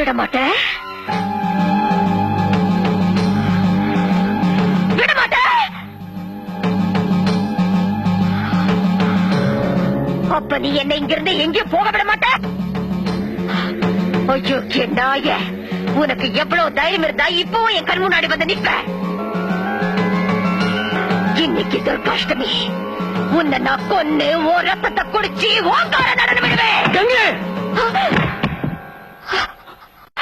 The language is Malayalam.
விட மாட்டேன் விட மாட்டேன் அப்ப நீ என்ன இங்கிருந்து எங்கேயும் போக விட மாட்டேன் நாய உனக்கு எவ்வளவு தைரியம் இருந்தா இப்பவும் என் கண் முன்னாடி வந்து நிற்ப இன்னைக்கு துர்காஷ்டமி உன்னை நான் கொன்னு ஓ ரத்தத்தை குடிச்சு ஓங்கார நடனம்